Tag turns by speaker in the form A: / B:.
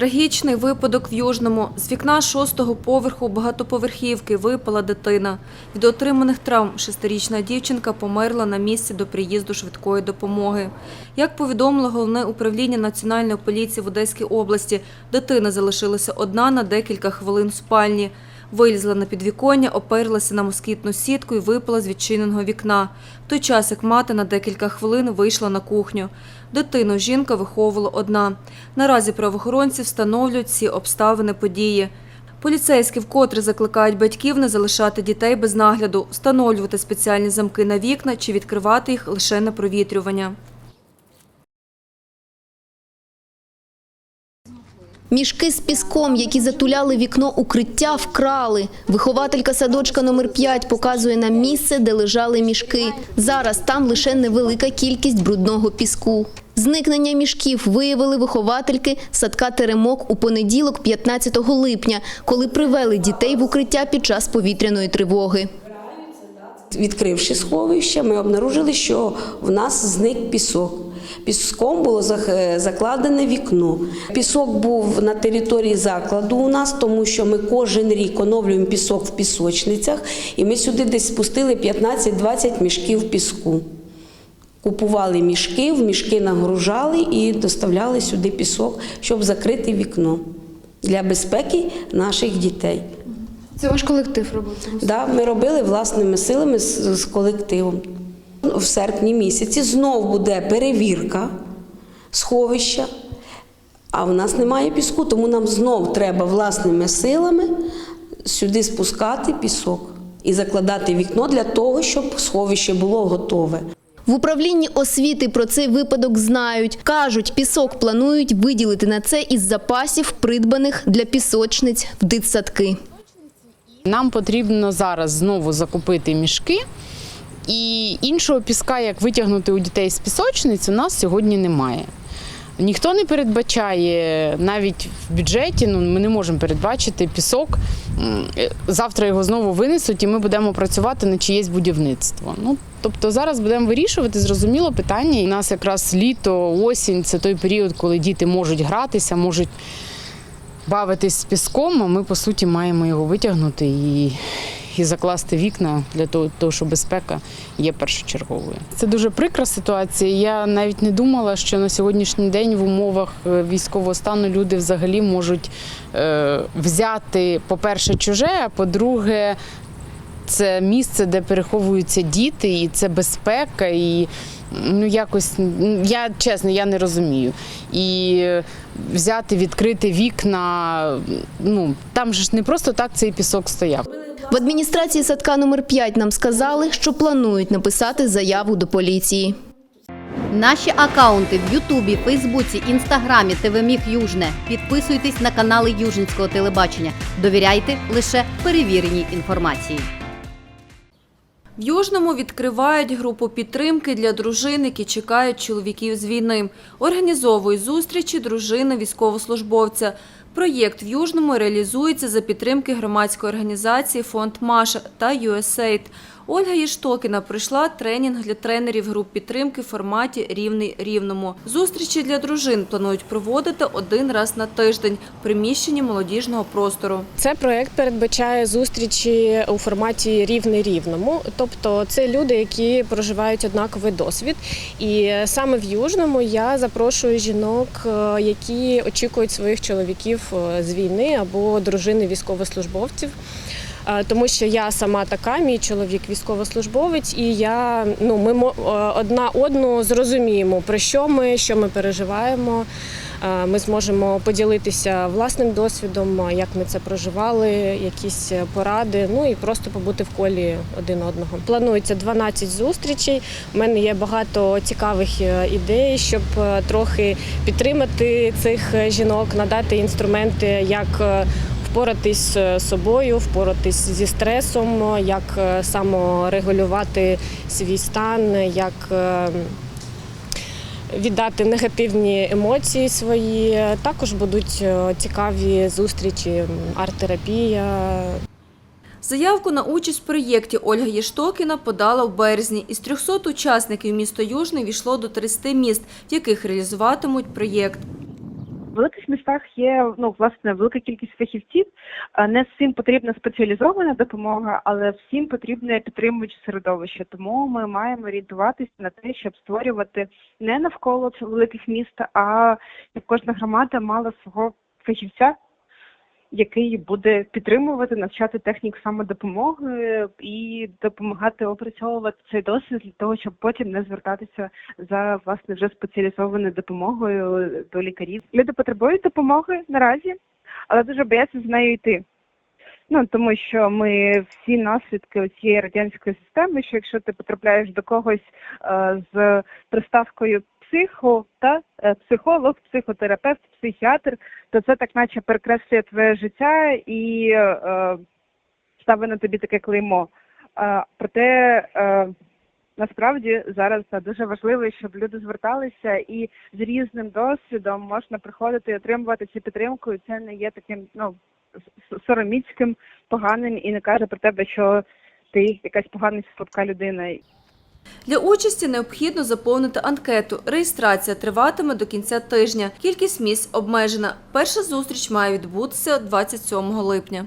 A: Трагічний випадок в Южному. З вікна шостого поверху багатоповерхівки випала дитина. Від отриманих травм шестирічна дівчинка померла на місці до приїзду швидкої допомоги. Як повідомило головне управління Національної поліції в Одеській області, дитина залишилася одна на декілька хвилин в спальні. Вилізла на підвіконня, оперлася на москітну сітку і випала з відчиненого вікна. В той час, як мати на декілька хвилин вийшла на кухню. Дитину жінка виховувала одна. Наразі правоохоронці встановлюють всі обставини події. Поліцейські вкотре закликають батьків не залишати дітей без нагляду, встановлювати спеціальні замки на вікна чи відкривати їх лише на провітрювання.
B: Мішки з піском, які затуляли вікно укриття, вкрали. Вихователька садочка номер 5 показує нам місце, де лежали мішки. Зараз там лише невелика кількість брудного піску. Зникнення мішків виявили виховательки садка Теремок у понеділок, 15 липня, коли привели дітей в укриття під час повітряної тривоги.
C: Відкривши сховище, ми обнаружили, що в нас зник пісок. Піском було закладене вікно. Пісок був на території закладу у нас, тому що ми кожен рік оновлюємо пісок в пісочницях, і ми сюди десь спустили 15-20 мішків піску. Купували мішки, в мішки нагружали і доставляли сюди пісок, щоб закрити вікно для безпеки наших дітей.
D: Це ваш колектив робив?
C: Да, ми робили власними силами з, з колективом. В серпні місяці знов буде перевірка сховища, а в нас немає піску, тому нам знов треба власними силами сюди спускати пісок і закладати вікно для того, щоб сховище було готове.
B: В управлінні освіти про цей випадок знають. Кажуть, пісок планують виділити на це із запасів, придбаних для пісочниць в дитсадки.
E: Нам потрібно зараз знову закупити мішки. І іншого піска, як витягнути у дітей з пісочниць, у нас сьогодні немає. Ніхто не передбачає навіть в бюджеті, ну ми не можемо передбачити пісок. Завтра його знову винесуть, і ми будемо працювати на чиєсь будівництво. Ну тобто зараз будемо вирішувати зрозуміло питання. У нас якраз літо, осінь це той період, коли діти можуть гратися, можуть бавитись з піском, а ми по суті маємо його витягнути і, і закласти вікна для того, що безпека є першочерговою. Це дуже прикра ситуація. Я навіть не думала, що на сьогоднішній день в умовах е, військового стану люди взагалі можуть е, взяти, по-перше, чуже, а по-друге, це місце, де переховуються діти, і це безпека, і ну якось я чесно, я не розумію. І взяти, відкрити вікна. Ну там же ж не просто так цей пісок стояв.
B: В адміністрації садка номер 5 нам сказали, що планують написати заяву до поліції.
F: Наші акаунти в Ютубі, Фейсбуці, Інстаграмі, ТВ Южне. Підписуйтесь на канали Южницького телебачення. Довіряйте лише перевіреній інформації.
A: В Южному відкривають групу підтримки для дружин, які чекають чоловіків з війни. Організовують зустрічі дружини військовослужбовця. Проєкт в Южному реалізується за підтримки громадської організації Фонд Маша та USAID. Ольга Єштокіна прийшла тренінг для тренерів груп підтримки в форматі Рівний рівному. Зустрічі для дружин планують проводити один раз на тиждень в приміщенні молодіжного простору.
G: Це проект передбачає зустрічі у форматі рівний рівному. Тобто, це люди, які проживають однаковий досвід. І саме в Южному я запрошую жінок, е, які очікують своїх чоловіків е, з війни або дружини військовослужбовців. Тому що я сама така, мій чоловік військовослужбовець, і я ну ми одна одну зрозуміємо про що ми, що ми переживаємо. Ми зможемо поділитися власним досвідом, як ми це проживали, якісь е, поради, ну і просто побути в колі один одного. Планується 12 зустрічей. У мене є багато цікавих е, ідей, щоб е, трохи підтримати цих жінок, надати інструменти, як впоратись з собою, впоратись зі стресом, як е, саморегулювати свій стан, як е, віддати негативні емоції свої. Також будуть е, цікаві зустрічі, арт-терапія.
A: Заявку на участь в проєкті Ольга Єштокіна подала в березні. Із 300 учасників місто Южне війшло до 30 міст, в яких реалізуватимуть проєкт.
H: В великих містах є ну власне велика кількість фахівців. Не всім потрібна спеціалізована допомога, але всім потрібне підтримуюче середовище. Тому ми маємо орієнтуватися на те, щоб створювати не навколо великих міст, а щоб кожна громада мала свого фахівця, який буде підтримувати, навчати технік самодопомоги і допомагати опрацьовувати цей досвід для того, щоб потім не звертатися за власне вже спеціалізованою допомогою до лікарів. Люди потребують допомоги наразі, але дуже бояться з нею йти. Ну тому що ми всі наслідки цієї радянської системи, що якщо ти потрапляєш до когось е, з приставкою психо та е, психолог, психотерапевт, психіатр, то це так наче перекреслює твоє життя і е, ставить на тобі таке клеймо. Е, проте е, насправді зараз е, дуже важливо, щоб люди зверталися і з різним досвідом можна приходити і отримувати цю підтримку, і це не є таким ну сороміцьким, поганим і не каже про тебе, що ти якась погана слабка людина.
A: Для участі необхідно заповнити анкету. Реєстрація триватиме до кінця тижня. Кількість місць обмежена. Перша зустріч має відбутися 27 липня.